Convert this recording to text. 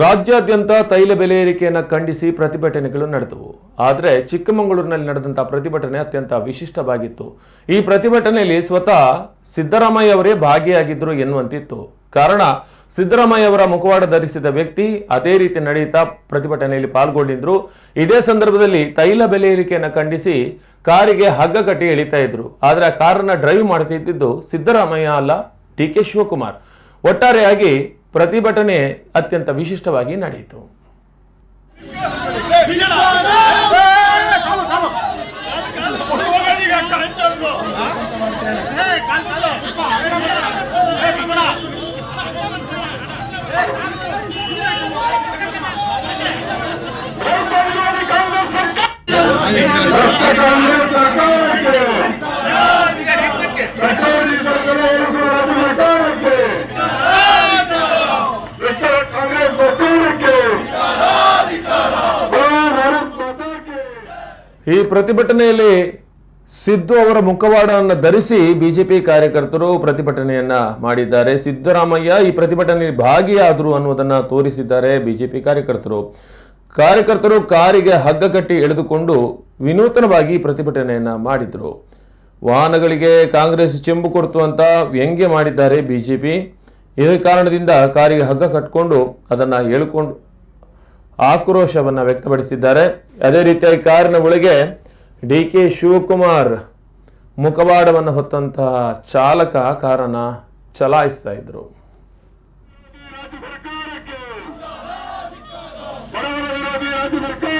ರಾಜ್ಯಾದ್ಯಂತ ತೈಲ ಬೆಲೆ ಏರಿಕೆಯನ್ನು ಖಂಡಿಸಿ ಪ್ರತಿಭಟನೆಗಳು ನಡೆದವು. ಆದರೆ ಚಿಕ್ಕಮಗಳೂರಿನಲ್ಲಿ ನಡೆದಂಥ ಪ್ರತಿಭಟನೆ ಅತ್ಯಂತ ವಿಶಿಷ್ಟವಾಗಿತ್ತು. ಈ ಪ್ರತಿಭಟನೆಯಲ್ಲಿ ಸ್ವತಃ ಸಿದ್ದರಾಮಯ್ಯ ಅವರೇ ಭಾಗಿಯಾಗಿದ್ದರು ಎನ್ನುವಂತಿತ್ತು. ಕಾರಣ, ಸಿದ್ದರಾಮಯ್ಯ ಅವರ ಮುಖವಾಡ ಧರಿಸಿದ ವ್ಯಕ್ತಿ ಅದೇ ರೀತಿ ನಡೆಯುತ್ತಾ ಪ್ರತಿಭಟನೆಯಲ್ಲಿ ಪಾಲ್ಗೊಂಡಿದ್ರು. ಇದೇ ಸಂದರ್ಭದಲ್ಲಿ ತೈಲ ಬೆಲೆ ಏರಿಕೆಯನ್ನು ಖಂಡಿಸಿ ಕಾರಿಗೆ ಹಗ್ಗ ಕಟ್ಟಿ ಎಳಿತಾ ಇದ್ರು. ಆದರೆ ಆ ಕಾರನ್ನ ಡ್ರೈವ್ ಮಾಡ್ತಿದ್ದಿದ್ದು ಸಿದ್ದರಾಮಯ್ಯ ಅಲ್ಲ ಡಿ ಕೆ ಶಿವಕುಮಾರ್. ಒಟ್ಟಾರೆಯಾಗಿ ಪ್ರತಿಭಟನೆ ಅತ್ಯಂತ ವಿಶಿಷ್ಟವಾಗಿ ನಡೆಯಿತು. ಕಾಂಗ್ರೆಸ್ ಈ ಪ್ರತಿಭಟನೆಯಲ್ಲಿ ಸಿದ್ದು ಅವರ ಮುಖವಾಡವನ್ನು ಧರಿಸಿ ಬಿಜೆಪಿ ಕಾರ್ಯಕರ್ತರು ಪ್ರತಿಭಟನೆಯನ್ನ ಮಾಡಿದ್ದಾರೆ. ಸಿದ್ದರಾಮಯ್ಯ ಈ ಪ್ರತಿಭಟನೆಯಲ್ಲಿ ಭಾಗಿಯಾದರು ಅನ್ನುವುದನ್ನು ತೋರಿಸಿದ್ದಾರೆ ಬಿಜೆಪಿ ಕಾರ್ಯಕರ್ತರು. ಕಾರ್ಯಕರ್ತರು ಕಾರಿಗೆ ಹಗ್ಗ ಕಟ್ಟಿ ಎಳೆದುಕೊಂಡು ವಿನೂತನವಾಗಿ ಪ್ರತಿಭಟನೆಯನ್ನ ಮಾಡಿದರು. ವಾಹನಗಳಿಗೆ ಕಾಂಗ್ರೆಸ್ ಚೆಂಬು ಕೊಡ್ತು ಅಂತ ವ್ಯಂಗ್ಯ ಮಾಡಿದ್ದಾರೆ ಬಿಜೆಪಿ. ಇದೇ ಕಾರಣದಿಂದ ಕಾರಿಗೆ ಹಗ್ಗ ಕಟ್ಕೊಂಡು ಅದನ್ನು ಎಳ್ಕೊಂಡು ಆಕ್ರೋಶವನ್ನು ವ್ಯಕ್ತಪಡಿಸಿದ್ದಾರೆ. ಅದೇ ರೀತಿಯಾಗಿ ಕಾರಿನ ಒಳಗೆ ಡಿ ಕೆ ಶಿವಕುಮಾರ್ ಮುಖವಾಡವನ್ನು ಹೊತ್ತಂತಹ ಚಾಲಕ ಕಾರನ್ನ ಚಲಾಯಿಸ್ತಾ ಇದ್ರು. ಬಡವರ ವಿರೋಧಿ ರಾಜ್ಯ ಸರ್ಕಾರ